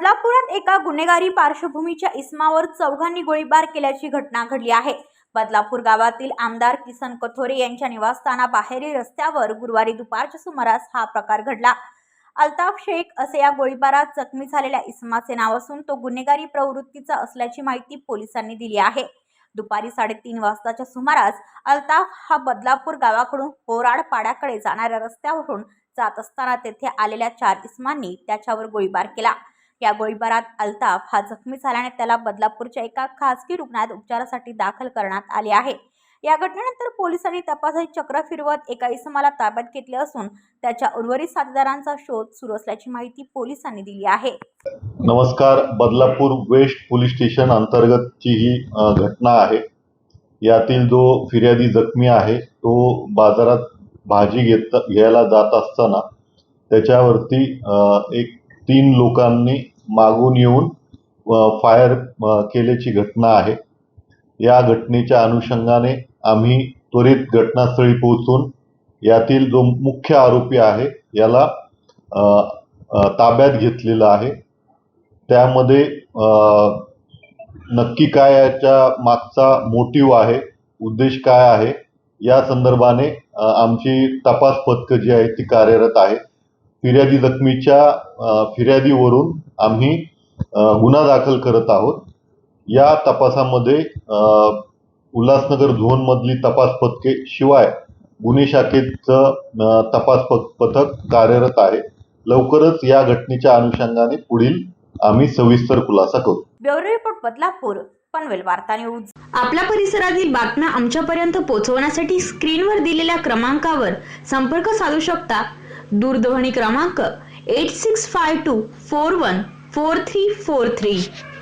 बदलापुरात एका गुन्हेगारी पार्श्वभूमीच्या इस्मावर चौघांनी गोळीबार केल्याची घटना घडली आहे. बदलापूर गावातील आमदार किसन कथोरे यांच्या निवासस्थानाबाहेरील रस्त्यावर गुरुवारी दुपारच्या सुमारास हा प्रकार घडला. अल्ताफ शेख असे या गोळीबारात जखमी झालेल्या इस्माचे नाव असून तो गुन्हेगारी प्रवृत्तीचा असल्याची माहिती पोलिसांनी दिली आहे. दुपारी साडेतीन वाजताच्या सुमारास अल्ताफ हा बदलापूर गावाकडून होराडपाड्याकडे जाणाऱ्या रस्त्यावरून जात असताना तेथे आलेल्या चार इस्मांनी त्याच्यावर गोळीबार केला. या गोळीबारात अल्ताफ हा जखमी झाल्याने त्याला बदलापूरच्या एका खासगी रुग्णालयात उपचारासाठी दाखल करण्यात आले आहे. या घटनेनंतर पोलिसांनी तपासाची चक्र फिरवत एका इसमाला ताब्यात घेतले असून त्याच्या उर्वरित साथीदारांचा शोध सुरू असल्याची माहिती पोलिसांनी दिली आहे. नमस्कार. बदलापूर वेस्ट पोलीस स्टेशन अंतर्गतची ही घटना आहे. यातील जो फिर्यादी जखमी आहे तो बाजारात भाजी घेत घ्यायला जात असताना त्याच्यावरती एक तीन लोकांनी मागून येऊन फायर केल्याची घटना आहे. या घटनेच्या अनुषंगाने आम्ही त्वरित घटनास्थळी पोहोचून यातील जो मुख्य आरोपी आहे याला ताब्यात घेतलेला आहे. त्यामध्ये नक्की काय याच्या मागचा मोटिव आहे उद्देश काय आहे या संदर्भाने आमची तपास पथकं जी आहेत ती कार्यरत आहे फिर्यादी जखमीच्या फिर्यादीवरून आम्ही गुन्हा दाखल करत आहोत. या तपासामध्ये उल्हासनगर झोनमधली तपास पथके शिवाय गुन्हे शाखेचं तपास प- पथक कार्यरत आहे. लवकरच या घटनेच्या अनुषंगाने पुढील आम्ही सविस्तर खुलासा करू. ब्युरो रिपोर्ट बदलापूर पनवेल वार्ता न्यूज. आपल्या परिसरातील बातम्या आमच्यापर्यंत पोहोचवण्यासाठी स्क्रीनवर दिलेल्या क्रमांकावर संपर्क साधू शकता. दूरध्वनी क्रमांक 8652414343